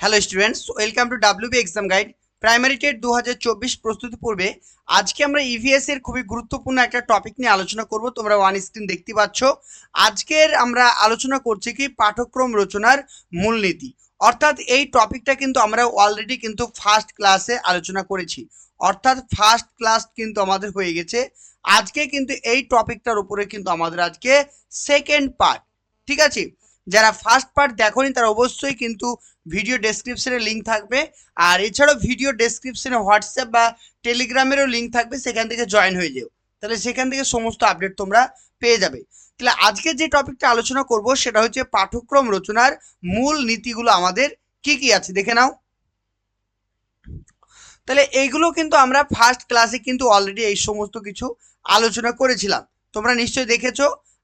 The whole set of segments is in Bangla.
Hello students welcome to WB exam guide primary TET দু হাজার চব্বিশ প্রস্তুতি পূর্বে। আজকে আমরা ইভিএস এর খুবই গুরুত্বপূর্ণ একটা টপিক নিয়ে আলোচনা করব। তোমরা ওয়ান স্ক্রিন দেখতে পাচ্ছ। আজকের আমরা আলোচনা করছি কি পাঠ্যক্রম রচনার মূলনীতি। অর্থাৎ এই টপিকটা কিন্তু আমরা অলরেডি কিন্তু ফার্স্ট ক্লাসে আলোচনা করেছি। অর্থাৎ ফার্স্ট ক্লাস কিন্তু আমাদের হয়ে গেছে। আজকে কিন্তু এই টপিকটার উপরে কিন্তু আমাদের আজকে সেকেন্ড পার্ট ঠিক আছে? যারা ফার্স্ট পার্ট দেখোনি তারা অবশ্যই কিন্তু ভিডিও ডেসক্রিপশনে লিঙ্ক থাকবে। আর এছাড়াও ভিডিও ডেসক্রিপশনে হোয়াটসঅ্যাপ বা টেলিগ্রামেরও লিঙ্ক থাকবে, সেখান থেকে জয়েন হয়ে যেও। তাহলে সেখান থেকে সমস্ত আপডেট তোমরা পেয়ে যাবে। তাহলে আজকে যে টপিকটা আলোচনা করব, সেটা হচ্ছে পাঠ্যক্রম রচনার মূল নীতিগুলো আমাদের কি কি আছে, দেখে নাও। তাহলে এইগুলো কিন্তু আমরা ফার্স্ট ক্লাসে কিন্তু অলরেডি এই সমস্ত কিছু আলোচনা করেছিলাম। তোমরা নিশ্চয়ই দেখেছ।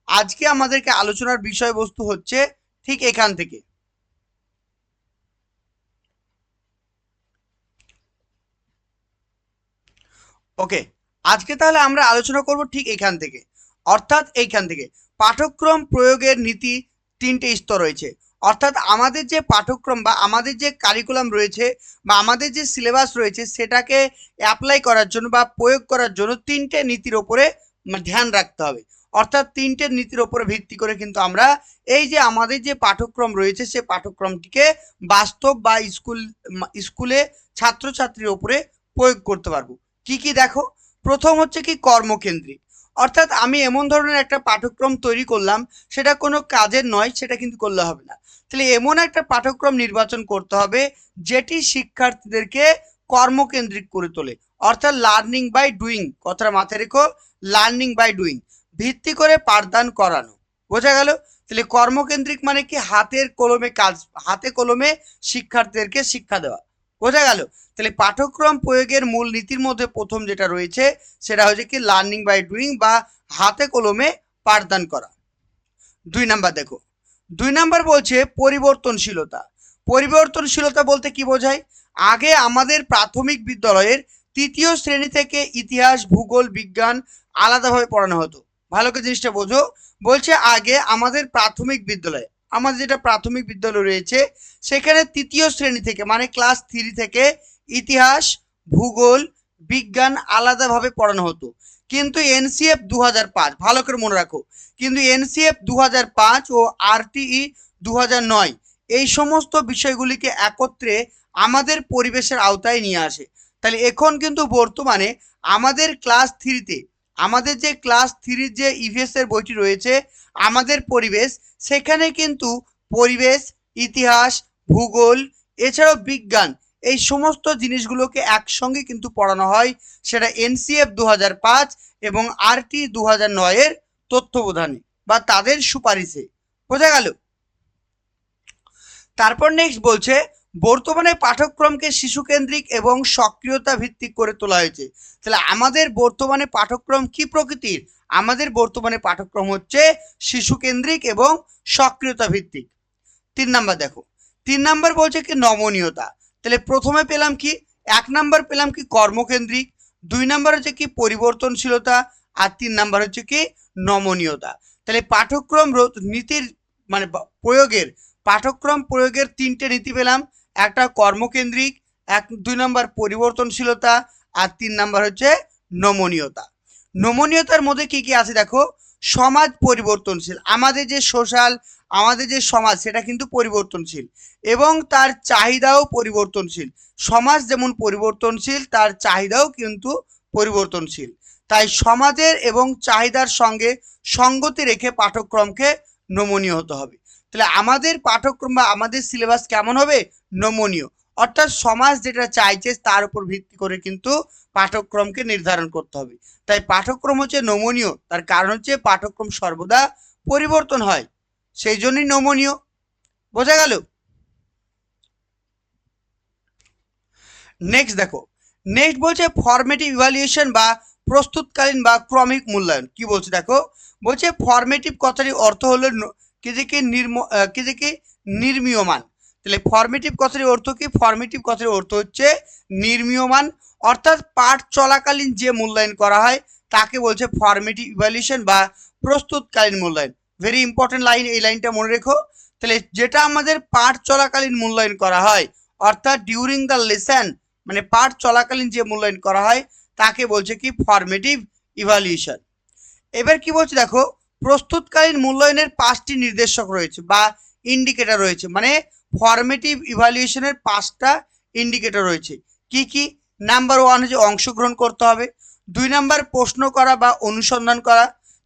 আজকে আমাদেরকে আলোচনার বিষয়বস্তু হচ্ছে ঠিক এখান থেকে। ওকে, আজকে তাহলে আমরা আলোচনা করব ঠিক এখান থেকে। অর্থাৎ এইখান থেকে। পাঠ্যক্রম প্রয়োগের নীতি তিনটে স্তর রয়েছে। অর্থাৎ আমাদের যে পাঠ্যক্রম বা আমাদের যে কারিকুলাম রয়েছে বা আমাদের যে সিলেবাস রয়েছে সেটাকে অ্যাপ্লাই করার জন্য বা প্রয়োগ করার জন্য তিনটে নীতির ওপরে ধ্যান রাখতে হবে। অর্থাৎ তিনটের নীতির ওপরে ভিত্তি করে কিন্তু আমরা এই যে আমাদের যে পাঠ্যক্রম রয়েছে, সে পাঠ্যক্রমটিকে বাস্তব বা স্কুল, স্কুলে ছাত্রছাত্রীর ওপরে প্রয়োগ করতে পারব। কি কি দেখো? প্রথম হচ্ছে কি কর্মকেন্দ্রিক। অর্থাৎ আমি এমন ধরনের একটা পাঠ্যক্রম তৈরি করলাম, সেটা কোনো কাজের নয়, সেটা কিন্তু করলে হবে না। তাহলে এমন একটা পাঠ্যক্রম নির্বাচন করতে হবে, যেটি শিক্ষার্থীদেরকে কর্মকেন্দ্রিক করে তোলে। অর্থাৎ লার্নিং বাই ডুইং কথাটা মাথায় রেখো লার্নিং বাই ডুইং ভিত্তি করে পাঠদান করানো। বোঝা গেল? তাহলে কর্মকেন্দ্রিক মানে কি? হাতের কলমে কাজ, হাতে কলমে শিক্ষার্থীদেরকে শিক্ষা দেওয়া। বোঝা গেল? তাহলে পাঠ্যক্রম প্রয়োগের মূল নীতির মধ্যে প্রথম যেটা রয়েছে, সেটা হচ্ছে কি? লার্নিং বাই ডুইং বা হাতে কলমে পাঠদান করা। দুই নাম্বার দেখো। দুই নাম্বার বলছে পরিবর্তনশীলতা। পরিবর্তনশীলতা বলতে কি বোঝায়? আগে আমাদের প্রাথমিক বিদ্যালয়ের তৃতীয় শ্রেণি থেকে ইতিহাস, ভূগোল, বিজ্ঞান আলাদাভাবে পড়ানো হতো। ভালো করে জিনিসটা বোঝো। বলছে আগে আমাদের প্রাথমিক বিদ্যালয়, আমাদের যেটা প্রাথমিক বিদ্যালয় রয়েছে, সেখানে তৃতীয় শ্রেণি থেকে মানে ক্লাস থ্রি থেকে ইতিহাস, ভূগোল, বিজ্ঞান আলাদাভাবে পড়ানো হতো। কিন্তু এনসিএফ দু পাঁচ, ভালো করে মনে রাখো, কিন্তু এনসিএফ দু পাঁচ ও আরটিই দু নয়, এই সমস্ত বিষয়গুলিকে একত্রে আমাদের পরিবেশের আওতায় নিয়ে আসে। তাহলে এখন কিন্তু বর্তমানে আমাদের ক্লাস থ্রিতে আমাদের যে ক্লাস থ্রির যে ইভিএস এর বইটি রয়েছে, আমাদের পরিবেশ, সেখানে কিন্তু পরিবেশ, ইতিহাস, ভূগোল, এছাড়াও বিজ্ঞান, এই সমস্ত জিনিসগুলোকে একসঙ্গে কিন্তু পড়ানো হয়। সেটা এনসিএফ দু হাজার পাঁচ এবং আরটি দু হাজার নয়ের তত্ত্বাবধানে বা তাদের সুপারিশে। বোঝা গেল? তারপর নেক্সট বলছে বর্তমানে পাঠ্যক্রমকে শিশুকেন্দ্রিক এবং সক্রিয়তা ভিত্তিক করে তোলা হয়েছে। তাহলে আমাদের বর্তমানে পাঠ্যক্রম কি প্রকৃতির? আমাদের বর্তমানে পাঠ্যক্রম হচ্ছে শিশুকেন্দ্রিক এবং সক্রিয়তা ভিত্তিক তিন নাম্বার দেখো। তিন নাম্বার বলছে কি নমনীয়তা। তাহলে প্রথমে পেলাম কি? এক নাম্বার পেলাম কি কর্মকেন্দ্রিক। দুই নাম্বার হচ্ছে কি পরিবর্তনশীলতা। আর তিন নাম্বার হচ্ছে কি নমনীয়তা। তাহলে পাঠ্যক্রম নীতির মানে প্রয়োগের, পাঠ্যক্রম প্রয়োগের তিনটে নীতি পেলাম। একটা কর্মকেন্দ্রিক, এক, দুই নম্বর পরিবর্তনশীলতা আর তিন নম্বর হচ্ছে নমনীয়তা। নমনীয়তার মধ্যে কি কি আছে দেখো? সমাজ পরিবর্তনশীল। আমাদের যে সোশ্যাল, আমাদের যে সমাজ, সেটা কিন্তু পরিবর্তনশীল এবং তার চাহিদাও পরিবর্তনশীল। সমাজ যেমন পরিবর্তনশীল, তার চাহিদাও কিন্তু পরিবর্তনশীল। তাই সমাজের এবং চাহিদার সঙ্গে সঙ্গতি রেখে পাঠ্যক্রমকে নমনীয় হতে হবে। তাহলে আমাদের পাঠ্যক্রম বা আমাদের সিলেবাস কেমন হবে? নমনীয়। অর্থাৎ সমাজ যেটা চাইছে তার উপর ভিত্তি করে কিন্তু পাঠ্যক্রমকে নির্ধারণ করতে হবে। তাই পাঠ্যক্রম হচ্ছে নমনীয়, তার কারণ হচ্ছে পাঠ্যক্রম সর্বদা পরিবর্তন হয়, সেই জন্যই নমনীয়। বোঝা গেল? নেক্সট দেখো নেক্সট বলছে ফরমেটিভ ইভালুয়েশন বা প্রস্তুতকালীন বা ক্রমিক মূল্যায়ন। কি বলছে দেখো? বলছে ফরমেটিভ কথাটি অর্থ হলো ন- কি যে কি নির্ম আহ, কি যে কি নির্মীয়মান। তাহলে ফর্মেটিভ কথাটির অর্থ কি? ফর্মেটিভ কথাটির অর্থ হচ্ছে নির্মীয়মান। অর্থাৎ পাঠ চলাকালীন যে মূল্যায়ন করা হয় তাকে বলছে ফর্মেটিভ ইভ্যালুয়েশন বা প্রস্তুতকালীন মূল্যায়ন। ভেরি ইম্পর্টেন্ট লাইন এই লাইনটা মনে রেখো। তাহলে যেটা আমাদের পাঠ চলাকালীন মূল্যায়ন করা হয় অর্থাৎ ডিউরিং দ্য লেসন মানে পাঠ চলাকালীন যে মূল্যায়ন করা হয় তাকে বলছে কি? ফর্মেটিভ ইভালুয়েশন এবার কি বলছে দেখো প্রস্তুতকালীন মূল্যায়নের পাঁচটি নির্দেশক রয়েছে বা ইন্ডিকেটর রয়েছে। মানে ফরমেটিভ ইভালুয়েশনের পাঁচটা ইন্ডিকেটর রয়েছে। কি কি? নাম্বার ওয়ান হচ্ছে অংশগ্রহণ করতে হবে। দুই নাম্বার প্রশ্ন করা বা অনুসন্ধান করা।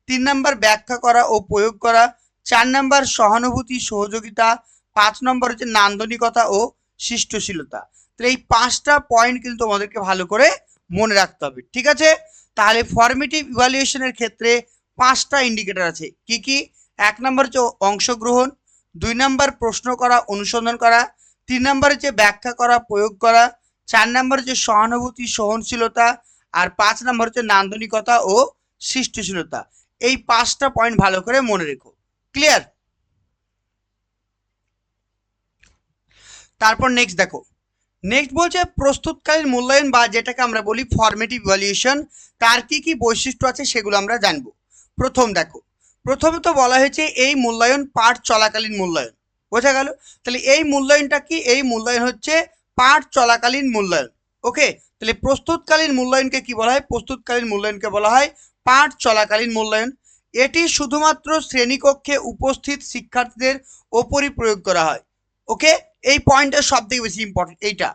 তিন নাম্বার ব্যাখ্যা করা ও প্রয়োগ করা। চার নাম্বার সহানুভূতি, সহযোগিতা। পাঁচ নম্বর হচ্ছে নান্দনিকতা ও সৃষ্টশীলতা। তাহলে এই পাঁচটা পয়েন্ট কিন্তু তোমাদেরকে ভালো করে মনে রাখতে হবে। ঠিক আছে? তাহলে ফর্মেটিভ ইভালুয়েশনের ক্ষেত্রে পাঁচটা ইন্ডিকেটর আছে। কি কি? এক নম্বর হচ্ছে অংশগ্রহণ, দুই নম্বর প্রশ্ন করা, অনুসন্ধান করা, তিন নাম্বার হচ্ছে ব্যাখ্যা করা, প্রয়োগ করা, চার নাম্বার হচ্ছে সহানুভূতি, সহনশীলতা, আর পাঁচ নম্বর হচ্ছে নান্দনিকতা ও সৃষ্টিশীলতা। এই পাঁচটা পয়েন্ট ভালো করে মনে রেখো। ক্লিয়ার তারপর নেক্সট দেখো। নেক্সট বলছে প্রস্তুতকালীন মূল্যায়ন বা যেটাকে আমরা বলি ফর্মেটিভ ভ্যালুয়েশন তার কি কি বৈশিষ্ট্য আছে সেগুলো আমরা জানব। প্রথম দেখো। প্রথমে তো বলা হয়েছে এই মূল্যায়ন পাঠ চলাকালীন মূল্যায়ন। বোঝা গেল? তাহলে এই মূল্যায়নটা কি? এই মূল্যায়ন হচ্ছে পাঠ চলাকালীন মূল্যায়ন। ওকে? তাহলে প্রস্তুতকালীন মূল্যায়নকে কি বলা হয়? প্রস্তুতকালীন মূল্যায়নকে বলা হয় পাঠ চলাকালীন মূল্যায়ন। এটি শুধুমাত্র শ্রেণীকক্ষে উপস্থিত শিক্ষার্থীদের ওপরই প্রয়োগ করা হয়। ওকে? এই পয়েন্টটা সব থেকে বেশি ইম্পর্টেন্ট এইটা।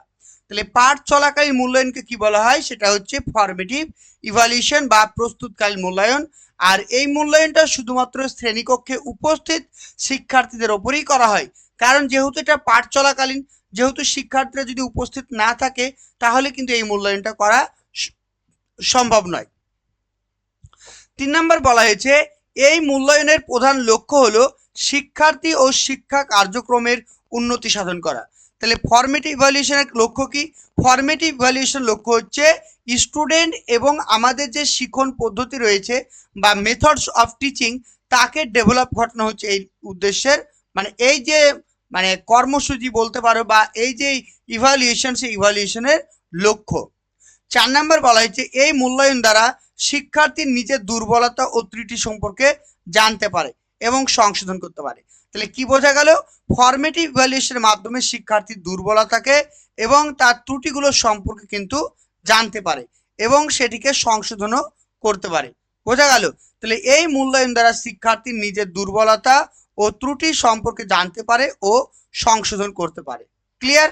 তাহলে পাঠ চলাকালীন মূল্যায়নকে কি বলা হয়? সেটা হচ্ছে ফরমেটিভ ইভালুয়েশন বা প্রস্তুতকালীন মূল্যায়ন। আর এই মূল্যায়নটা শুধুমাত্র শ্রেণীকক্ষে উপস্থিত শিক্ষার্থীদের ওপরেই করা হয়। কারণ যেহেতু এটা পাঠ চলাকালীন, যেহেতু শিক্ষার্থীরা যদি উপস্থিত না থাকে, তাহলে কিন্তু এই মূল্যায়নটা করা সম্ভব নয়। তিন নম্বর বলা হয়েছে, এই মূল্যায়নের প্রধান লক্ষ্য হলো শিক্ষার্থী ও শিক্ষা কার্যক্রমের উন্নতি সাধন করা। তাহলে ফরমেটিভ ইভ্যালুয়েশনের লক্ষ্য কি? ফরমেটিভ ইভ্যালুয়েশন লক্ষ্য হচ্ছে স্টুডেন্ট এবং আমাদের যে শিক্ষণ পদ্ধতি রয়েছে বা মেথডস অফ টিচিং তাকে ডেভেলপ ঘটানো হচ্ছে এই উদ্দেশ্যের। মানে এই যে মানে কর্মসূচি বলতে পারো বা এই যে ইভ্যালুয়েশন সেই ইভ্যালুয়েশনের লক্ষ্য। চার নম্বর বলা হয়েছে, এই মূল্যায়ন দ্বারা শিক্ষার্থীর নিজের দুর্বলতা ও ত্রুটি সম্পর্কে জানতে পারে এবং সংশোধন করতে পারে। তাহলে কি বোঝা গেল? ফর্মেটিভ ইভ্যালুয়েশনের মাধ্যমে শিক্ষার্থীর দুর্বলতাকে এবং তার ত্রুটিগুলো সম্পর্কে কিন্তু জানতে পারে এবং সেটিকে সংশোধনও করতে পারে। বোঝা গেল? তাহলে এই মূল্যায়ন দ্বারা শিক্ষার্থীর নিজের দুর্বলতা ও ত্রুটি সম্পর্কে জানতে পারে ও সংশোধন করতে পারে। ক্লিয়ার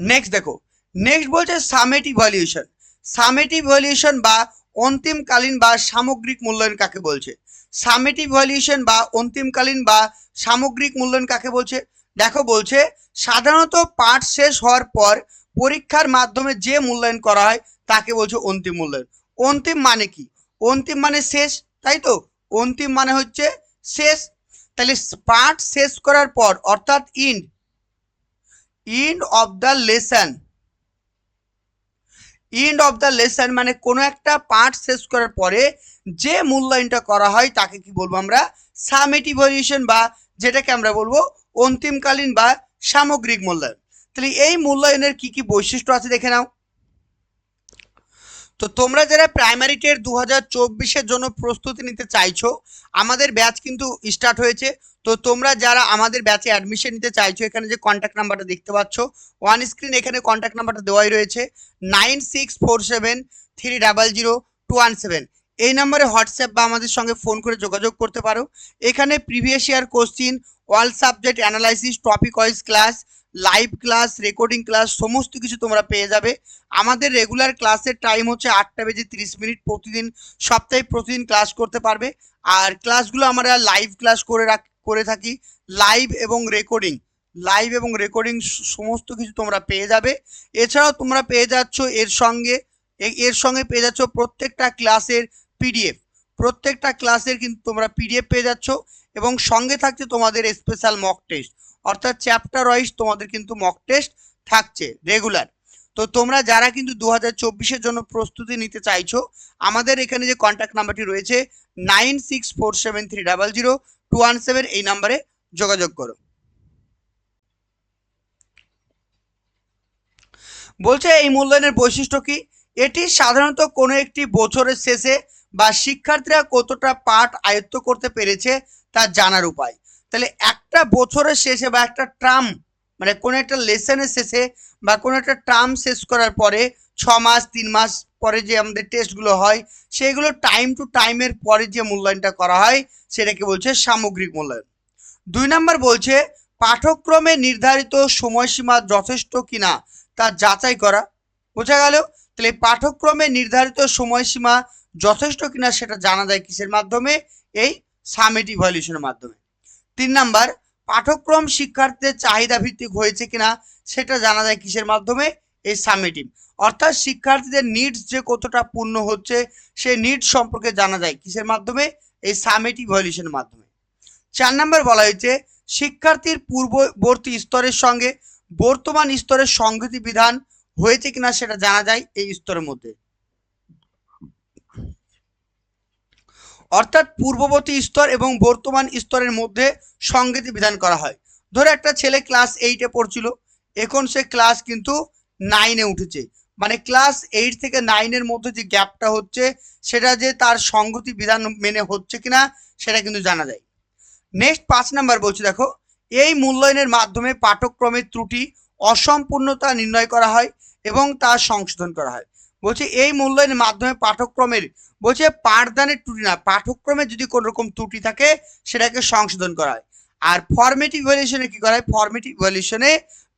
নেক্সট দেখো। নেক্সট বলছে সামেট ইভ্যালুয়েশন সামেটিভ ইভ্যালুয়েশন বা অন্তিমকালীন বা সামগ্রিক মূল্যায়ন কাকে বলছে? সামেট ইভ্যালুয়েশন বা অন্তিমকালীন বা সামগ্রিক মূল্যায়ন কাকে বলছে? দেখো বলছে, সাধারণত পাঠ শেষ হওয়ার পর পরীক্ষার মাধ্যমে যে মূল্যায়ন করা হয় তাকে বলছে অন্তিম মূল্যায়ন। অন্তিম মানে কি? অন্তিম মানে শেষ, তাই তো? অন্তিম মানে হচ্ছে শেষ। তাহলে পাঠ শেষ করার পর, অর্থাৎ end end of the lesson end of the lesson মানে কোনো একটা পার্ট শেষ করার পরে যে মূল্যায়নটা করা হয়, তাকে কি বলব আমরা? সামেট ইভ্যালুয়েশন বা যেটাকে আমরা বলব, অন্তিমকালীন বা সামগ্রিক মূল্যায়ন। তাহলে এই মূল্যায়নের কি কি বৈশিষ্ট্য আছে দেখে নাও। তো তোমরা যারা প্রাইমারি টের দু হাজার জন্য প্রস্তুতি নিতে চাইছো, আমাদের ব্যাচ কিন্তু স্টার্ট হয়েছে। তো তোমরা যারা আমাদের ব্যাচে অ্যাডমিশন নিতে চাইছো, এখানে যে কন্ট্যাক্ট নাম্বারটা দেখতে পাচ্ছ ওয়ান স্ক্রিন এখানে কন্ট্যাক্ট নাম্বারটা দেওয়াই রয়েছে nine six four seven three double zero two one seven এই নম্বরে হোয়াটসঅ্যাপ বা আমাদের সঙ্গে ফোন করে যোগাযোগ করতে পারো। এখানে previous year question all subject analysis topic wise class live class recording class সমস্ত কিছু তোমরা পেয়ে যাবে। আমাদের রেগুলার ক্লাসের টাইম হচ্ছে আটটা বেজে তিরিশ মিনিট প্রতিদিন, সপ্তাহে প্রতিদিন ক্লাস করতে পারবে। আর ক্লাসগুলো আমরা লাইভ ক্লাস করে রাখ, করে থাকি। লাইভ এবং রেকর্ডিং লাইভ এবং রেকর্ডিং সমস্ত কিছু তোমরা পেয়ে যাবে। এছাড়াও তোমরা পেয়ে যাচ্ছ এর সঙ্গে এর সঙ্গে পেয়ে যাচ্ছ প্রত্যেকটা ক্লাসের পিডিএফ প্রত্যেকটা ক্লাসের কিন্তু তোমরা পিডিএফ পেয়ে যাচ্ছ এবং সঙ্গে থাকছে তোমাদের স্পেশাল মক টেস্ট অর্থাৎ চ্যাপ্টার ওয়াইজ তোমাদের কিন্তু মক টেস্ট থাকছে রেগুলার তো তোমরা যারা কিন্তু দু হাজার জন্য প্রস্তুতি নিতে চাইছো, আমাদের এখানে যে কন্ট্যাক্ট নাম্বারটি রয়েছে nine six four seven three double zero two one seven এই নাম্বারে যোগাযোগ করো। বলছে এই মূল্যায়নের বৈশিষ্ট্য কি? এটি সাধারণত কোনো একটি বছরের শেষে বা শিক্ষার্থীরা কতটা পাঠ আয়ত্ত করতে পেরেছে তা জানার উপায়। তাহলে একটা বছরের শেষে বা একটা ট্রাম মানে কোনো একটা লেসনের শেষে বা কোনো একটা টার্ম শেষ করার পরে ছ মাস, তিন মাস পরে যে আমাদের টেস্টগুলো হয়, সেগুলো টাইম টু টাইমের পরে যে মূল্যায়নটা করা হয়, সেটাকে বলছে সামগ্রিক মূল্যায়ন। দুই নম্বর বলছে পাঠক্রমে নির্ধারিত সময়সীমা যথেষ্ট কিনা তা যাচাই করা। বোঝা গেল? তাহলে পাঠক্রমে নির্ধারিত সময়সীমা যথেষ্ট কিনা সেটা জানা যায় কিসের মাধ্যমে? এই সামেট ইভ্যালুয়েশনের মাধ্যমে। তিন নাম্বার পাঠক্রম শিক্ষার্থীদের চাহিদা ভিত্তিক হয়েছে কিনা সেটা জানা যায় কিসের মাধ্যমে? এই সামেটিভ অর্থাৎ শিক্ষার্থীদের নিডস যে কতটা পূর্ণ হচ্ছে, সেই নিডস সম্পর্কে জানা যায় কিসের মাধ্যমে? এই সামেট ইভ্যালুয়েশনের মাধ্যমে। চার নাম্বার বলা হয়েছে, শিক্ষার্থীর পূর্ববর্তী স্তরের সঙ্গে বর্তমান স্তরের সংগতি বিধান হয়েছে কিনা সেটা জানা যায় এই স্তরের মধ্যে। অর্থাৎ পূর্ববর্তী স্তর এবং বর্তমান স্তরের মধ্যে সংগতি বিধান করা হয়। ধরে একটা ছেলে ক্লাস এইটে পড়ছিল, এখন সে ক্লাস কিন্তু নাইনে উঠেছে। মানে ক্লাস এইট থেকে নাইনের মধ্যে যে গ্যাপটা হচ্ছে, সেটা যে তার সংগতি বিধান মেনে হচ্ছে কিনা, সেটা কিন্তু জানা যায়। নেক্সট পাঁচ নাম্বার বলছি, দেখো, এই মূল্যায়নের মাধ্যমে পাঠক্রমের ত্রুটি অসম্পূর্ণতা নির্ণয় করা হয় এবং তা সংশোধন করা হয়। বলছে, এই মূল্যায়নের মাধ্যমে পাঠক্রমের বলছে, পাঠদানের ত্রুটি না পাঠক্রমে যদি কোনো রকম ত্রুটি থাকে, সেটাকে সংশোধন করা হয়। আর ফর্মেটিভ ইভ্যালুয়েশনে কি করা হয়? ফর্মেটিভ ইভ্যালুয়েশনে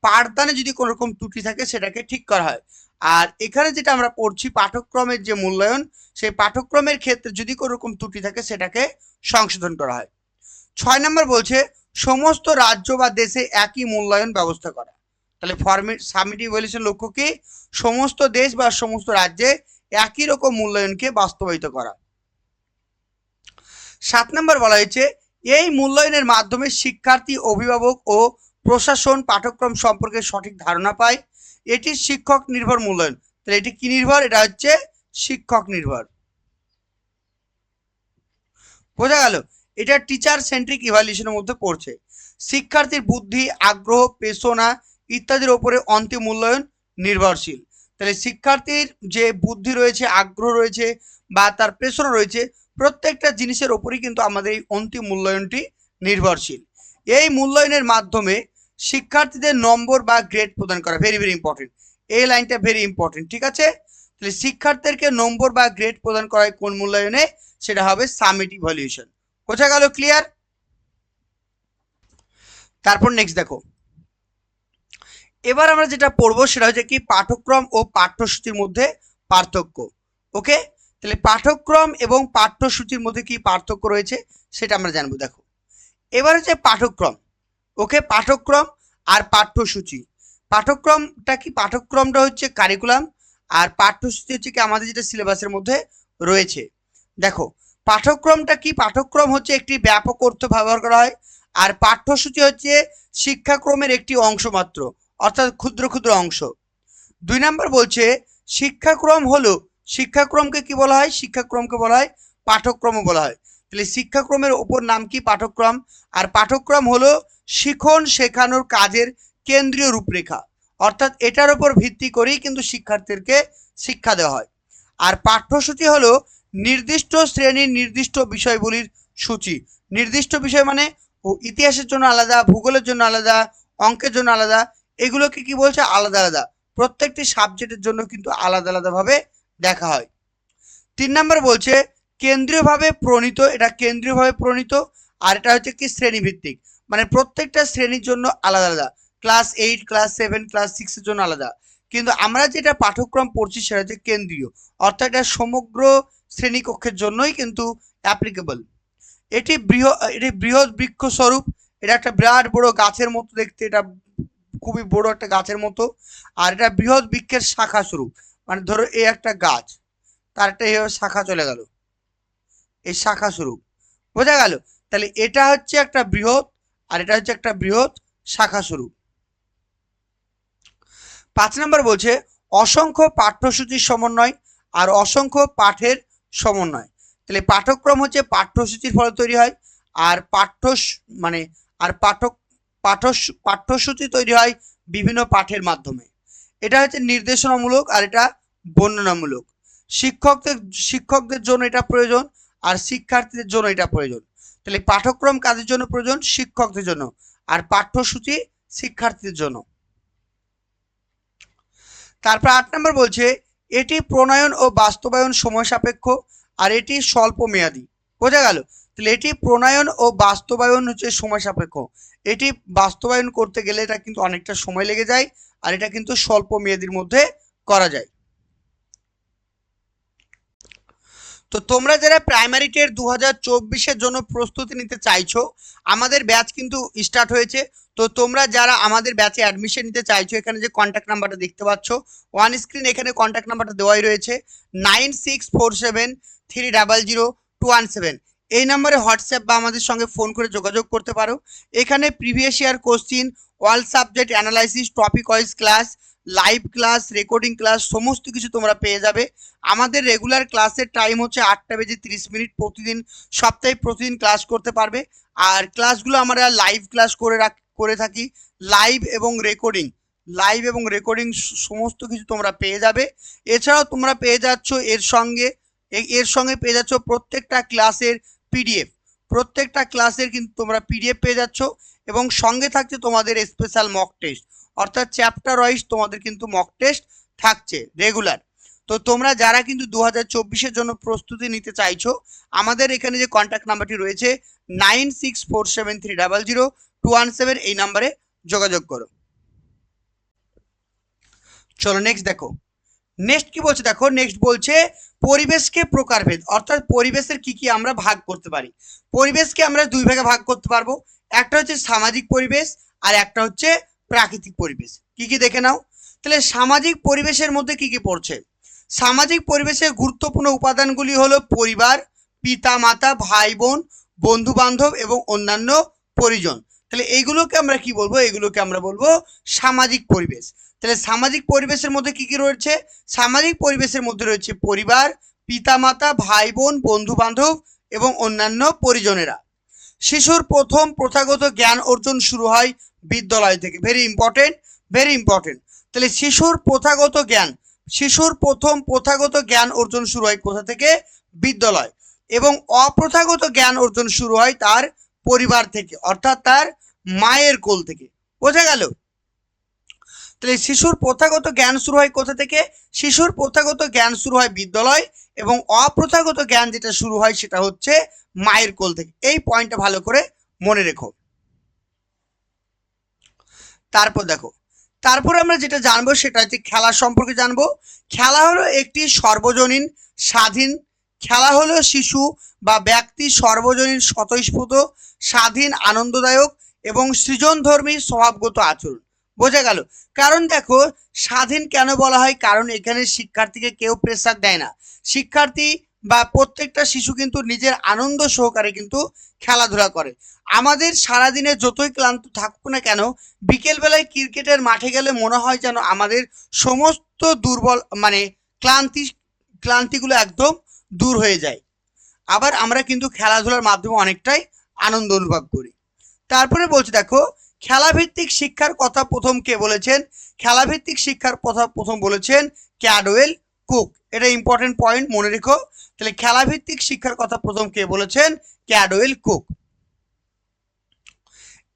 পাঠদানে যদি কোনো রকম ত্রুটি থাকে, সেটাকে ঠিক করা হয়। আর এখানে যেটা আমরা পড়ছি, পাঠ্যক্রমের যে মূল্যায়ন, সেই পাঠক্রমের ক্ষেত্রে যদি কোনো রকম ত্রুটি থাকে, সেটাকে সংশোধন করা হয়। ছয় নম্বর বলছে, সমস্ত রাজ্য বা দেশে একই মূল্যায়ন ব্যবস্থা করা। তাহলে ফর্মেট সামিটিভ ইভ্যালুয়েশন লক্ষ্য কি? সমস্ত দেশ বা সমস্ত রাজ্যে একই রকম মূল্যায়নকে বাস্তবায়িত করা। সাত নম্বর বলা হয়েছে, এই মূল্যায়নের মাধ্যমে শিক্ষার্থী, অভিভাবক ও প্রশাসন পাঠ্যক্রম সম্পর্কে সঠিক ধারণা পায়। এটি শিক্ষক নির্ভর মূল্যায়ন। তাহলে এটি কি নির্ভর? এটা হচ্ছে শিক্ষক নির্ভর। বোঝা গেল, এটা টিচার সেন্ট্রিক ইভ্যালুয়েশনের মধ্যে পড়ছে। শিক্ষার্থীর বুদ্ধি, আগ্রহ, পেশনা ইত্যাদির ওপরে অন্তিম মূল্যায়ন নির্ভরশীল। তাহলে শিক্ষার্থীর যে বুদ্ধি রয়েছে, আগ্রহ রয়েছে বা তার পেশনা রয়েছে, প্রত্যেকটা জিনিসের ওপরই কিন্তু আমাদের এই অন্তিম মূল্যায়নটি নির্ভরশীল। এই মূল্যায়নের মাধ্যমে শিক্ষার্থীদের নম্বর বা গ্রেড প্রদান করা ভেরি ভেরি ইম্পর্টেন্ট এই লাইনটা ভেরি ইম্পর্টেন্ট ঠিক আছে? তাহলে শিক্ষার্থীদেরকে নম্বর বা গ্রেড প্রদান করা হয় কোন মূল্যায়নে? সেটা হবে সামিট ইভ্যালুয়েশন বোঝা গেল ক্লিয়ার তারপর নেক্সট দেখো। এবার আমরা যেটা পড়ব সেটা হচ্ছে কি পাঠ্যক্রম ও পাঠ্যসূচির মধ্যে পার্থক্য ওকে তাহলে পাঠ্যক্রম এবং পাঠ্যসূচির মধ্যে কি পার্থক্য রয়েছে সেটা আমরা জানব, দেখো। এবার হচ্ছে পাঠ্যক্রম ওকে পাঠ্যক্রম আর পাঠ্যসূচি পাঠ্যক্রমটা কি? পাঠ্যক্রমটা হচ্ছে কারিকুলাম আর পাঠ্যসূচি হচ্ছে কি আমাদের যেটা সিলেবাসের মধ্যে রয়েছে। দেখো পাঠ্যক্রমটা কি? পাঠ্যক্রম হচ্ছে একটি ব্যাপক অর্থ ব্যবহার করা হয় আর পাঠ্যসূচি হচ্ছে শিক্ষাক্রমের একটি অংশ মাত্র অর্থাৎ ক্ষুদ্র ক্ষুদ্র অংশ। দুই নাম্বার বলছে, শিক্ষাক্রম হলো, শিক্ষাক্রমকে কি বলা হয়? শিক্ষাক্রমকে বলা হয়, পাঠ্যক্রমও বলা হয়। তাহলে শিক্ষাক্রমের ওপর নাম কি? পাঠক্রম আর পাঠ্যক্রম হলো, শিখন শেখানোর কাজের কেন্দ্রীয় রূপরেখা। অর্থাৎ এটার ওপর ভিত্তি করেই কিন্তু শিক্ষার্থীদেরকে শিক্ষা দেওয়া হয়। আর পাঠ্যসূচি হলো, নির্দিষ্ট শ্রেণির নির্দিষ্ট বিষয়গুলির সূচি। নির্দিষ্ট বিষয় মানে ইতিহাসের জন্য আলাদা, ভূগোলের জন্য আলাদা, অঙ্কের জন্য আলাদা এগুলোকে কি বলছে? আলাদা আলাদা। প্রত্যেকটি সাবজেক্টের জন্য কিন্তু আলাদা আলাদাভাবে দেখা হয়। তিন নম্বর বলছে, কেন্দ্রীয়ভাবে প্রণীত, এটা কেন্দ্রীয়ভাবে প্রণীত, আর এটা হচ্ছে কি শ্রেণীভিত্তিক। মানে প্রত্যেকটা শ্রেণির জন্য আলাদা আলাদা। Class eight, class seven, class সিক্সের জন্য আলাদা। কিন্তু আমরা যেটা পাঠ্যক্রম পড়ছি সেটা হচ্ছে কেন্দ্রীয়। অর্থাৎ এটা সমগ্র শ্রেণীকক্ষের জন্যই কিন্তু অ্যাপ্লিকেবল এটি বৃহৎ এটি বৃহৎ বৃক্ষ স্বরূপ এটা একটা বিরাট বড় গাছের মতো দেখতে, এটা খুবই বড় একটা গাছের মতো। আর এটা বৃহৎ বৃক্ষের শাখা স্বরূপ। মানে ধরো এই একটা গাছ, তার একটা এইভাবে শাখা চলে গেল। এই শাখা স্বরূপ। বোঝা গেল? তাহলে এটা হচ্ছে একটা বৃহৎ আর এটা হচ্ছে একটা বৃহৎ শাখা স্বরূপ। পাঁচ নম্বর বলছে, অসংখ্য পাঠ্যসূচির সমন্বয় আর অসংখ্য পাঠের সমন্বয়। তাহলে পাঠ্যক্রম হচ্ছে পাঠ্যসূচির ফলে তৈরি হয়। আর পাঠ্য মানে আর পাঠক পাঠ্য পাঠ্যসূচি তৈরি হয় বিভিন্ন পাঠের মাধ্যমে। এটা হচ্ছে নির্দেশনামূলক আর এটা বর্ণনামূলক। শিক্ষকদের শিক্ষকদের জন্য এটা প্রয়োজন আর শিক্ষার্থীদের জন্য এটা প্রয়োজন। তাহলে পাঠ্যক্রম কাদের জন্য প্রয়োজন? শিক্ষকদের জন্য আর পাঠ্যসূচি শিক্ষার্থীদের জন্য। তারপর আট নম্বর বলছে, এটি প্রণয়ন ও বাস্তবায়ন সময় সাপেক্ষ আর এটি স্বল্প মেয়াদি বোঝা গেল? তাহলে এটি প্রণয়ন ও বাস্তবায়ন হচ্ছে সময় সাপেক্ষ। এটি বাস্তবায়ন করতে গেলে এটা কিন্তু অনেকটা সময় লেগে যায় আর এটা কিন্তু স্বল্প মেয়াদির মধ্যে করা যায়। তো তোমরা যারা প্রাইমারি টের দু হাজার জন্য প্রস্তুতি নিতে চাইছো, আমাদের ব্যাচ কিন্তু স্টার্ট হয়েছে। তো তোমরা যারা আমাদের ব্যাচে অ্যাডমিশন নিতে চাইছো, এখানে যে কন্ট্যাক্ট নাম্বারটা দেখতে পাচ্ছ ওয়ান স্ক্রিন এখানে কন্ট্যাক্ট নাম্বারটা দেওয়াই রয়েছে nine six four seven three double zero two one seven এই নম্বরে হোয়াটসঅ্যাপ বা আমাদের সঙ্গে ফোন করে যোগাযোগ করতে পারো। এখানে previous year question all subject analysis topic wise class live class recording class সমস্ত কিছু তোমরা পেয়ে যাবে। আমাদের রেগুলার ক্লাসের টাইম হচ্ছে আটটা বেজে তিরিশ মিনিট প্রতিদিন, সপ্তাহে প্রতিদিন ক্লাস করতে পারবে। আর ক্লাসগুলো আমরা লাইভ ক্লাস করে রাখ, করে থাকি। লাইভ এবং রেকর্ডিং লাইভ এবং রেকর্ডিং সমস্ত কিছু তোমরা পেয়ে যাবে। এছাড়াও তোমরা পেয়ে যাচ্ছ এর সঙ্গে এর সঙ্গে পেয়ে যাচ্ছ প্রত্যেকটা ক্লাসের পিডিএফ প্রত্যেকটা ক্লাসের কিন্তু তোমরা পিডিএফ পেয়ে যাচ্ছ এবং সঙ্গে থাকছে তোমাদের স্পেশাল মক টেস্ট অর্থাৎ চ্যাপ্টার ওয়াইজ তোমাদের কিন্তু মক টেস্ট থাকছে রেগুলার তো তোমরা যারা কিন্তু দু হাজার জন্য প্রস্তুতি নিতে চাইছো, আমাদের এখানে যে কন্ট্যাক্ট নাম্বারটি রয়েছে nine six four seven three double zero two one seven এই নাম্বারে যোগাযোগ করো। চলো নেক্সট দেখো। নেক্সট কি বলছে দেখো? নেক্সট বলছে পরিবেশকে প্রকারভেদ। অর্থাৎ পরিবেশের কি কি আমরা ভাগ করতে পারি? পরিবেশকে আমরা দুই ভাগে ভাগ করতে পারব। একটা হচ্ছে সামাজিক পরিবেশ আর একটা হচ্ছে প্রাকৃতিক পরিবেশ। কি কি দেখে নাও? তাহলে সামাজিক পরিবেশের মধ্যে কি কি পড়ছে? সামাজিক পরিবেশের গুরুত্বপূর্ণ উপাদানগুলি হলো পরিবার পিতা মাতা ভাই বোন বন্ধু বান্ধব এবং অন্যান্য পরিজন। তাহলে এইগুলোকে আমরা কি বলব? এগুলোকে আমরা বলব সামাজিক পরিবেশ। তাহলে সামাজিক পরিবেশের মধ্যে কি কি রয়েছে? সামাজিক পরিবেশের মধ্যে রয়েছে পরিবার, পিতামাতা ভাই বোন বন্ধু বান্ধব এবং অন্যান্য পরিজনেরা। শিশুর প্রথম প্রথাগত জ্ঞান অর্জন শুরু হয় বিদ্যালয় থেকে। ভেরি ইম্পর্টেন্ট ভেরি ইম্পর্টেন্ট তাহলে শিশুর প্রথাগত জ্ঞান, শিশুর প্রথম প্রথাগত জ্ঞান অর্জন শুরু হয় কোথা থেকে? বিদ্যালয়। এবং অপ্রথাগত জ্ঞান অর্জন শুরু হয় তার পরিবার থেকে, অর্থাৎ তার মায়ের কোল থেকে। বোঝা গেল? তাহলে শিশুর প্রথাগত জ্ঞান শুরু হয় কোথা থেকে? শিশুর প্রথাগত জ্ঞান শুরু হয় বিদ্যালয় এবং অপ্রথাগত জ্ঞান যেটা শুরু হয় সেটা হচ্ছে মায়ের কোল থেকে। এই পয়েন্টটা ভালো করে মনে রেখো। তারপর দেখো, তারপর আমরা যেটা জানব সেটা হচ্ছে খেলা সম্পর্কে জানব। খেলা হলো একটি সর্বজনীন, স্বাধীন, খেলা হলো শিশু বা ব্যক্তি সর্বজনীন স্বতঃস্ফূর্ত, স্বাধীন, আনন্দদায়ক এবং সৃজনধর্মী, স্বভাবগত আচরণ। বোঝা গেল। কারণ দেখো, স্বাধীন কেন বলা হয়? কারণ এখানে শিক্ষার্থীকে কেউ প্রেসার দেয় না। শিক্ষার্থী বা প্রত্যেকটা শিশু কিন্তু নিজের আনন্দ সহকারে কিন্তু খেলাধুলা করে। আমাদের সারাদিনে যতই ক্লান্ত থাকুক না কেন, বিকেলবেলায় ক্রিকেটের মাঠে গেলে মনে হয় যেন আমাদের সমস্ত দুর্বল মানে ক্লান্তি, ক্লান্তিগুলো একদম দূর হয়ে যায়। আবার আমরা কিন্তু খেলাধুলার মাধ্যমে অনেকটাই আনন্দ অনুভব করি। তারপরে বলছি দেখো খেলাভিত্তিক শিক্ষার কথা প্রথম কে বলেছেন? খেলাভিত্তিক শিক্ষার কথা প্রথম বলেছেন ক্যাডওয়েল কুক। এটা ইম্পর্টেন্ট পয়েন্ট মনে রেখো। তাহলে খেলাভিত্তিক শিক্ষার কথা প্রথম কে বলেছেন? Caldwell Cook.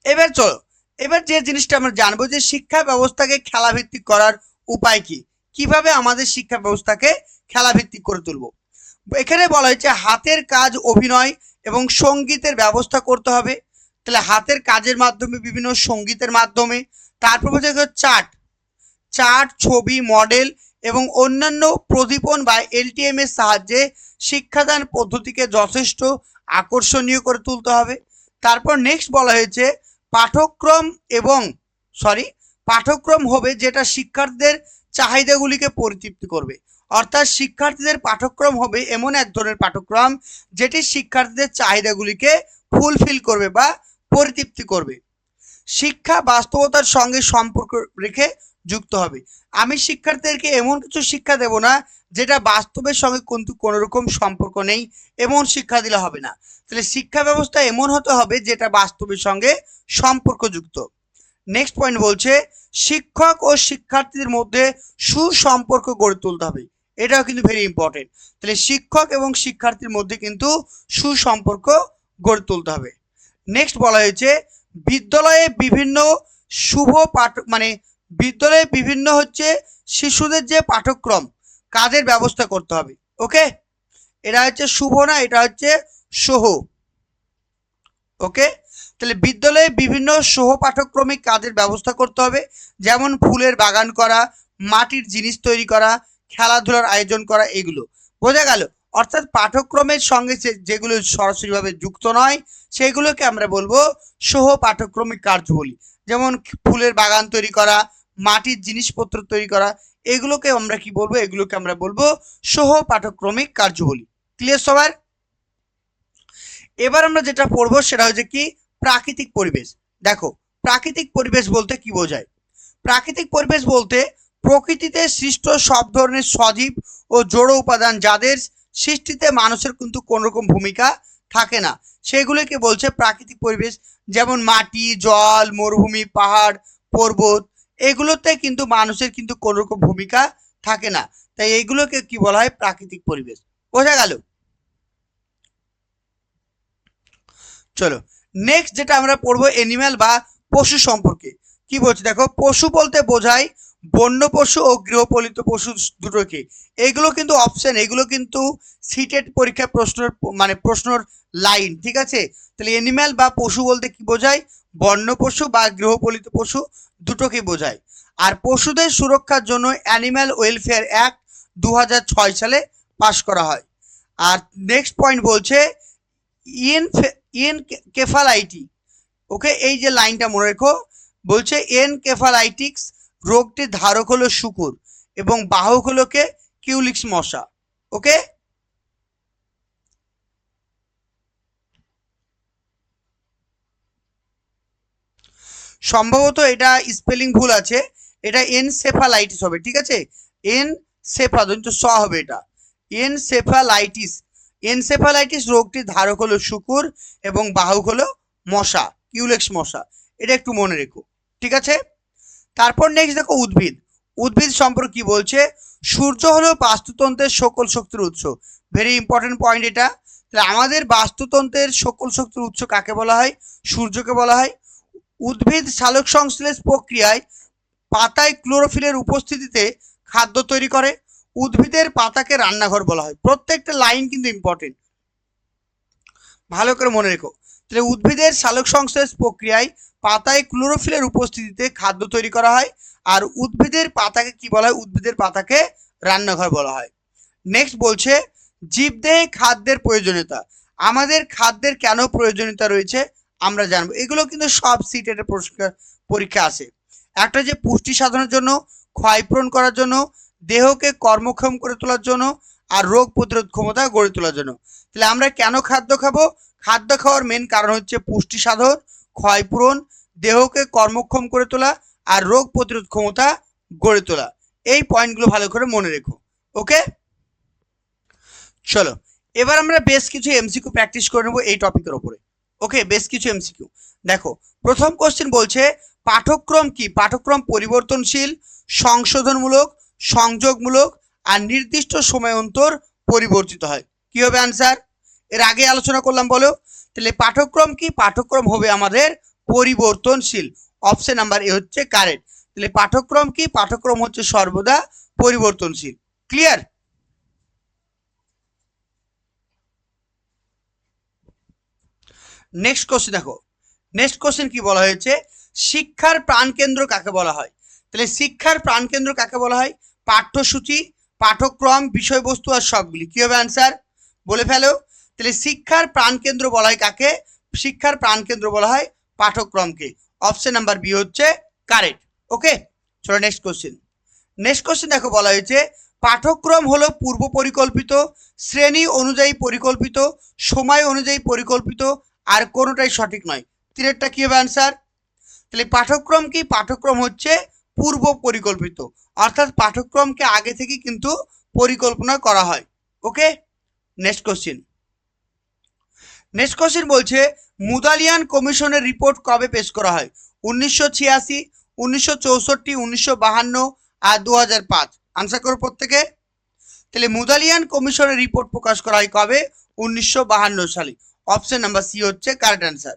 এবার চলো, এবার যে জিনিসটা আমরা জানব যে শিক্ষা ব্যবস্থাকে খেলাভিত্তিক করার উপায় কি? কীভাবে আমাদের শিক্ষা ব্যবস্থাকে খেলাভিত্তিক করে তুলবো? এখানে বলা হয়েছে হাতের কাজ অভিনয় এবং সঙ্গীতের ব্যবস্থা করতে হবে। তাহলে হাতের কাজের মাধ্যমে, বিভিন্ন সঙ্গীতের মাধ্যমে তারপর বলছে চার্ট। চার্ট, ছবি, মডেল এবং অন্যান্য প্রদীপন বা এলটিএম এর সাহায্যে শিক্ষাদান পদ্ধতিকে যথেষ্ট আকর্ষণীয় করে তুলতে হবে। তারপর নেক্সট বলা হয়েছে পাঠক্রম এবং সরি পাঠক্রম হবে যেটা শিক্ষার্থীদের চাহিদাগুলিকে পরিতৃপ্তি করবে। অর্থাৎ শিক্ষার্থীদের পাঠক্রম হবে এমন এক ধরনের পাঠক্রম যেটি শিক্ষার্থীদের চাহিদাগুলিকে ফুলফিল করবে বা পরিতৃপ্তি করবে। শিক্ষা বাস্তবতার সঙ্গে সম্পর্ক রেখে যুক্ত হবে। আমি শিক্ষার্থীদেরকে এমন কিছু শিক্ষা দেব না, যেটা বাস্তবের সঙ্গে কিন্তু কোনো রকম সম্পর্ক নেই, এমন শিক্ষা দিলে হবে না। তাহলে শিক্ষা ব্যবস্থা এমন হতে হবে, যেটা বাস্তবের সঙ্গে সম্পর্কযুক্ত। নেক্সট পয়েন্ট বলছে, শিক্ষক ও শিক্ষার্থীদের মধ্যে সুসম্পর্ক গড়ে তুলতে হবে। এটাও কিন্তু ভেরি ইম্পর্টেন্ট তাহলে শিক্ষক এবং শিক্ষার্থীর মধ্যে কিন্তু সুসম্পর্ক গড়ে তুলতে হবে। নেক্সট বলা হয়েছে, বিদ্যালয়ে বিভিন্ন শুভ পাঠ মানে বিদ্যালয়ে বিভিন্ন হচ্ছে শিশুদের যে পাঠক্রম কাজের ব্যবস্থা করতে হবে ওকে এটা হচ্ছে শুভ না, এটা হচ্ছে সহ ওকে তাহলে বিদ্যালয়ে বিভিন্ন সহ পাঠক্রমিক কাজের ব্যবস্থা করতে হবে, যেমন ফুলের বাগান করা, মাটির জিনিস তৈরি করা, খেলাধুলার আয়োজন করা, এগুলো। বোঝা গেল? অর্থাৎ পাঠক্রমের সঙ্গে যেগুলো সরাসরিভাবে যুক্ত নয়, সেগুলোকে আমরা বলব সহ পাঠক্রমিক কার্য বলি। যেমন ফুলের বাগান তৈরি করা, মাটির জিনিসপত্র তৈরি করা, এগুলোকে আমরা কি বলব? এগুলোকে আমরা বলব সহ পাঠক্রমিক কার্য বলি। ক্লিয়ার সবার? এবার আমরা যেটা পড়ব সেটা হচ্ছে কি? প্রাকৃতিক পরিবেশ। দেখো, প্রাকৃতিক পরিবেশ বলতে কি বোঝায়? প্রাকৃতিক পরিবেশ বলতে প্রকৃতিতে সৃষ্ট সব ধরনের সজীব ও জড় উপাদান যাদের সৃষ্টিতে মানুষের কিন্তু কোনো রকম ভূমিকা থাকে না। সেগুলোকে বলছে প্রাকৃতিক পরিবেশ, যেমন মাটি, জল, মরুভূমি, পাহাড়, পর্বত, এগুলোতে কিন্তু মানুষের কিন্তু কোনো রকম ভূমিকা থাকে না। তাই এইগুলোকে কি বলা হয়? প্রাকৃতিক পরিবেশ। বোঝা গেল? চলো নেক্সট যেটা আমরা পড়ব এনিম্যাল বা পশু সম্পর্কে। কি বলছি? দেখো, পশু বলতে বোঝায় বন্য পশু ও গৃহপালিত পশু দুটোকে। এগুলো কিন্তু অপশন এগুলো কিন্তু সিটেড পরীক্ষা প্রশ্নের মানে প্রশ্নর লাইন ঠিক আছে? তাহলে এনিম্যাল বা পশু বলতে কি বোঝায়? বন্য পশু বা গৃহপালিত পশু দুটোকে বোঝায়। আর পশুদের সুরক্ষার জন্য অ্যানিম্যাল ওয়েলফেয়ার অ্যাক্ট দু হাজার ছয় সালে পাশ করা হয়। আর নেক্সট পয়েন্ট বলছে ইন ইন কেফালাইটি ওকে এই যে লাইনটা মনে রেখো, বলছে এন কেফালাইটিক্স রোগটির ধারক হলো শুকুর এবং বাহক হলো কে? কিউলিক্স মশা। ওকে? সম্ভবত এটা স্পেলিং ভুল আছে। এটা এনসেফালাইটিস হবে, ঠিক আছে? এন সেফা তো স হবে এটা। এনসেফালাইটিস। এনসেফালাইটিস রোগটির ধারক হলো শুকুর এবং বাহক হলো মশা, কিউলেক্স মশা। এটা একটু মনে রেখো, ঠিক আছে? তারপর নেক্সট দেখো উদ্ভিদ। উদ্ভিদ সম্পর্কে কি বলছে? সূর্য হলো বাস্তুতন্ত্রের সকল শক্তির উৎস। ভেরি ইম্পর্টেন্ট পয়েন্ট এটা। তাহলে আমাদের বাস্তুতন্ত্রের সকল শক্তির উৎস কাকে বলা হয়? সূর্যকে বলা হয়। উদ্ভিদ সালোক সংশ্লেষ প্রক্রিয়ায় পাতায় ক্লোরোফিলের উপস্থিতিতে খাদ্য তৈরি করে। উদ্ভিদের পাতাকে রান্নাঘর বলা হয়। প্রত্যেকটা লাইন কিন্তু ইম্পর্টেন্ট ভালো করে মনে রেখো। তাহলে উদ্ভিদের সালোক সংশ্লেষ প্রক্রিয়ায় পাতায় ক্লোরোফিলের উপস্থিতিতে খাদ্য তৈরি করা হয়। আর উদ্ভিদের পাতাকে কি বলা হয়? উদ্ভিদের পাতাকে রান্নাঘর বলা হয়। নেক্সট বলছে, জীবদেহে খাদ্যের প্রয়োজনীয়তা। আমাদের খাদ্যের কেন প্রয়োজনীয়তা রয়েছে আমরা জানব। এগুলো কিন্তু সব সিটের পরীক্ষা আসে একটা যে পুষ্টি সাধনের জন্য ক্ষয়পূরণ করার জন্য, দেহকে কর্মক্ষম করে তোলার জন্য, আর রোগ প্রতিরোধ ক্ষমতা গড়ে তোলার জন্য। তাহলে আমরা কেন খাদ্য খাব? খাদ্য খাওয়ার মেন কারণ হচ্ছে পুষ্টি সাধন ক্ষয়পূরণ দেহকে কর্মক্ষম করে তোলা আর রোগ প্রতিরোধ ক্ষমতা গড়ে তোলা। এই পয়েন্টগুলো ভালো করে মনে রেখো। ওকে চলো, এবার আমরা বেশ কিছু এমসিকিউ প্র্যাকটিস করে নেব এই টপিকের ওপরে। ওকে বেশ কিছু এমসিকিউ দেখো, প্রথম কোশ্চেন বলছে পাঠক্রম কি? পাঠক্রম পরিবর্তনশীল, সংশোধনমূলক, সংযোগমূলক আর নির্দিষ্ট সময় অন্তর পরিবর্তিত হয়। কি হবে আনসার এর আগে আলোচনা করলাম, বলো। তাহলে পাঠক্রম কি? পাঠক্রম হবে আমাদের পরিবর্তনশীল। অপশন নাম্বার এ হচ্ছে কারেক্ট তাহলে পাঠক্রম কি? পাঠক্রম হচ্ছে সর্বদা পরিবর্তনশীল। ক্লিয়ার নেক্সট কোশ্চেন দেখো। নেক্সট কোশ্চেন কি বলা হয়েছে? শিক্ষার প্রাণকেন্দ্র কাকে বলা হয়? তাহলে শিক্ষার প্রাণকেন্দ্র কাকে বলা হয়? পাঠ্যসূচি পাঠক্রম বিষয়বস্তু আর সবগুলি। কি হবে অ্যান্সার বলে ফেলো। তাহলে শিক্ষার প্রাণকেন্দ্র বলা হয় কাকে? শিক্ষার প্রাণকেন্দ্র বলা হয় পাঠক্রমকে অপশন নাম্বার বি হচ্ছে কারেক্ট ওকে চলো নেক্সট কোশ্চেন নেক্সট কোশ্চেন দেখো বলা হয়েছে পাঠক্রম হলো পূর্ব পরিকল্পিত, শ্রেণি অনুযায়ী পরিকল্পিত, সময় অনুযায়ী পরিকল্পিত, আর কোনোটাই সঠিক নয়। তিনেরটা কি হবে অ্যান্সার তাহলে পাঠক্রম কি? পাঠক্রম হচ্ছে পূর্ব পরিকল্পিত। অর্থাৎ পাঠক্রমকে আগে থেকে কিন্তু পরিকল্পনা করা হয়। Okay next question next question বলছে, মুদালিয়ান কমিশনের রিপোর্ট কবে পেশ করা হয়? উনিশশো ছিয়াশি, উনিশশো চৌষট্টি, উনিশশো বাহান্ন আর দু হাজার পাঁচ। আনসার করো প্রত্যেকে। তাহলে মুদালিয়ান কমিশনের রিপোর্ট প্রকাশ করা হয় কবে? উনিশশো বাহান্ন সালে। অপশন নাম্বার সি হচ্ছে কারেক্ট অ্যান্সার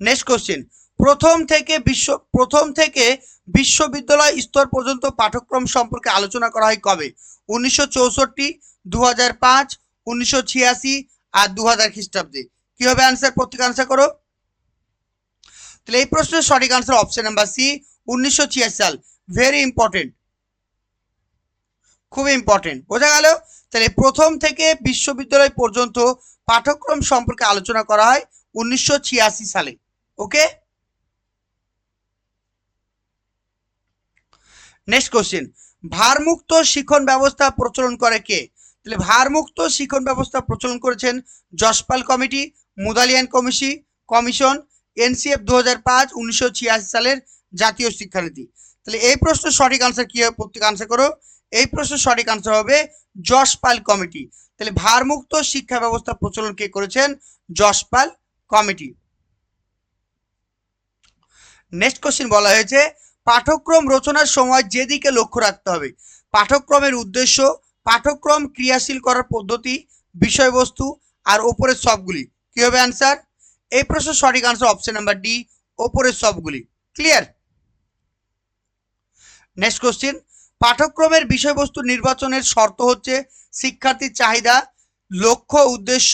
নেক্সট কোশ্চেন প্রথম থেকে বিশ্ব, প্রথম থেকে বিশ্ববিদ্যালয় স্তর পর্যন্ত পাঠ্যক্রম সম্পর্কে আলোচনা করা হয় কবে? উনিশশো চৌষট্টি দু হাজার পাঁচ, উনিশশো ছিয়াশি আর দু হাজার খ্রিস্টাব্দে। কি হবে অ্যান্সার প্রত্যেক আনসার করো। তাহলে এই প্রশ্নের সঠিক আনসার অপশন নাম্বার সি উনিশশো ছিয়াশি সাল। ভেরি ইম্পর্টেন্ট খুব ইম্পর্টেন্ট বোঝা গেল? তাহলে প্রথম থেকে বিশ্ববিদ্যালয় পর্যন্ত পাঠ্যক্রম সম্পর্কে আলোচনা করা হয় উনিশশো ছিয়াশি সালে। ওকে? নেক্সট কোশ্চেন ভারমুক্ত শিক্ষণ ব্যবস্থা প্রচলন করে কে? তাহলে ভারমুক্ত শিক্ষণ ব্যবস্থা প্রচলন করেছেন Yashpal committee, Mudaliar commission, commission, NCF দু হাজার পাঁচ, উনিশশো সালের জাতীয় শিক্ষানীতি। তাহলে এই প্রশ্নের সঠিক আনসার কি হবে? প্রত্যেক আনসার করো। এই প্রশ্নের সঠিক আনসার হবে যশপাল কমিটি। তাহলে ভারমুক্ত শিক্ষা ব্যবস্থা প্রচলন কে করেছেন? যশপাল কমিটি। নেক্সট কোশ্চেন বলা হয়েছে, পাঠ্যক্রম রচনার সময় যেদিকে লক্ষ্য রাখতে হবে। পাঠ্যক্রমের উদ্দেশ্য পাঠ্যক্রম ক্রিয়াশীল করার পদ্ধতি, বিষয়বস্তু আর ওপরের সবগুলি। কি হবে অ্যান্সার এই প্রশ্নের সঠিক আনসার অপশন নাম্বার ডি ওপরের সবগুলি। ক্লিয়ার নেক্সট কোশ্চেন পাঠ্যক্রমের বিষয়বস্তু নির্বাচনের শর্ত হচ্ছে শিক্ষার্থীর চাহিদা, লক্ষ্য, উদ্দেশ্য,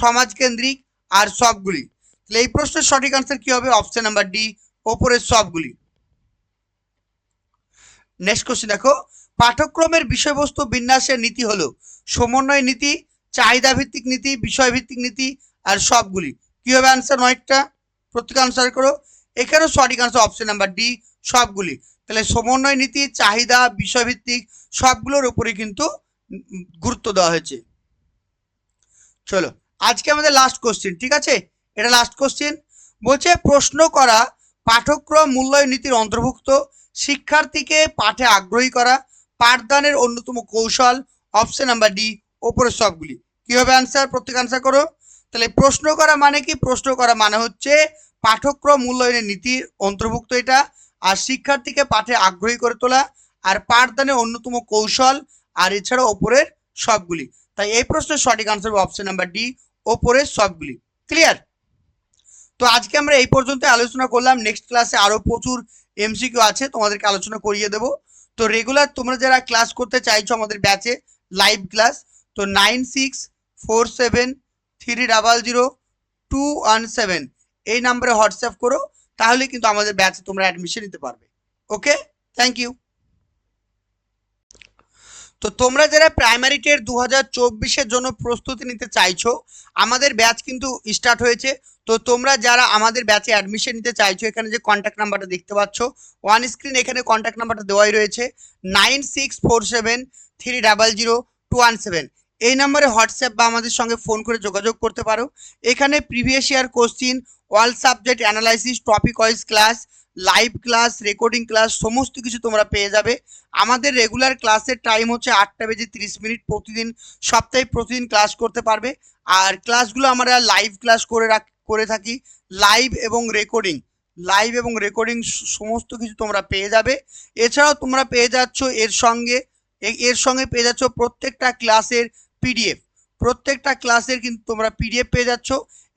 সমাজকেন্দ্রিক আর সবগুলি। তাহলে এই প্রশ্নের সঠিক আনসার কি হবে? অপশন নাম্বার ডি ওপরের সবগুলি। নেক্সট কোশ্চেন দেখো। পাঠ্যক্রমের বিষয়বস্তু বিন্যাসের নীতি হলো সমন্বয় নীতি চাহিদা ভিত্তিক নীতি বিষয় ভিত্তিক নীতি আর সবগুলি। কি হবে আনসার নয়টা প্রত্যেক আনসার করো। এখানেও সঠিক আনসার অপশন নাম্বার ডি সবগুলি। তাহলে সমন্বয় নীতি, চাহিদা, বিষয়ভিত্তিক সবগুলোর উপরে কিন্তু গুরুত্ব দেওয়া হয়েছে। চলো, আজকে আমাদের লাস্ট কোশ্চেন ঠিক আছে? এটা লাস্ট কোশ্চেন বলছে, প্রশ্ন করা পাঠ্যক্রম মূল্যায়ন নীতির অন্তর্ভুক্ত। শিক্ষার্থীকে পাঠে আগ্রহী করা। পাঠদানের অন্যতম কৌশল অপশন নাম্বার ডি ওপরের সবগুলি। কি হবে আনসার প্রত্যেক আনসার করো। তাহলে প্রশ্ন করা মানে কি? প্রশ্ন করা মানে হচ্ছে পাঠ্যক্রম মূল্যায়নের নীতির অন্তর্ভুক্ত এটা, আর শিক্ষার্থীকে পাঠে আগ্রহী করে তোলা, আর পাঠদানের অন্যতম কৌশল, আর এছাড়া ওপরের সবগুলি। তাই এই প্রশ্নের সঠিক আনসার হবে অপশন নাম্বার ডি ওপরের সবগুলি। ক্লিয়ার তো আজকে আমরা এই পর্যন্ত আলোচনা করলাম। নেক্সট ক্লাসে আরও প্রচুর এমসিকিউ আছে, তোমাদেরকে আলোচনা করিয়ে দেবো। তো রেগুলার তোমরা যারা ক্লাস করতে চাইছো আমাদের ব্যাচে লাইভ ক্লাস তো nine six four seven three double zero two one seven এই নাম্বারে হোয়াটসঅ্যাপ করো, তাহলে কিন্তু আমাদের ব্যাচে তোমরা অ্যাডমিশন নিতে পারবে। ওকে থ্যাংক ইউ তো তোমরা যারা প্রাইমারি টের দু হাজার জন্য প্রস্তুতি নিতে চাইছো, আমাদের ব্যাচ কিন্তু স্টার্ট হয়েছে। তো তোমরা যারা আমাদের ব্যাচে অ্যাডমিশন নিতে চাইছো, এখানে যে কন্ট্যাক্ট নাম্বারটা দেখতে পাচ্ছ ওয়ান স্ক্রিন এখানে কন্ট্যাক্ট নাম্বারটা দেওয়াই রয়েছে nine six four seven three double zero two one seven এই নম্বরে হোয়াটসঅ্যাপ বা আমাদের সঙ্গে ফোন করে যোগাযোগ করতে পারো। এখানে previous year question all subject analysis topic wise class live class recording class সমস্ত কিছু তোমরা পেয়ে যাবে। আমাদের রেগুলার ক্লাসের টাইম হচ্ছে আটটা বেজে তিরিশ মিনিট প্রতিদিন, সপ্তাহে প্রতিদিন ক্লাস করতে পারবে। আর ক্লাসগুলো আমরা লাইভ ক্লাস করে রাখ, করে থাকি। লাইভ এবং রেকর্ডিং লাইভ এবং রেকর্ডিং সমস্ত কিছু তোমরা পেয়ে যাবে। এছাড়াও তোমরা পেয়ে যাচ্ছ এর সঙ্গে এর সঙ্গে পেয়ে যাচ্ছ প্রত্যেকটা ক্লাসের পিডিএফ প্রত্যেকটা ক্লাসের কিন্তু তোমরা পিডিএফ পেয়ে যাচ্ছ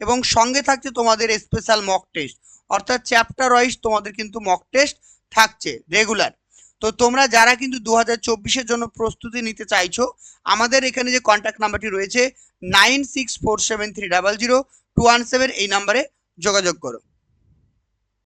এবং সঙ্গে থাকছে তোমাদের স্পেশাল মক টেস্ট অর্থাৎ চ্যাপ্টার ওয়াইজ তোমাদের কিন্তু মক টেস্ট থাকছে রেগুলার তো তোমরা যারা কিন্তু দু হাজার জন্য প্রস্তুতি নিতে চাইছো, আমাদের এখানে যে কন্ট্যাক্ট নাম্বারটি রয়েছে nine six four seven three double zero two one seven এই নাম্বারে যোগাযোগ করো।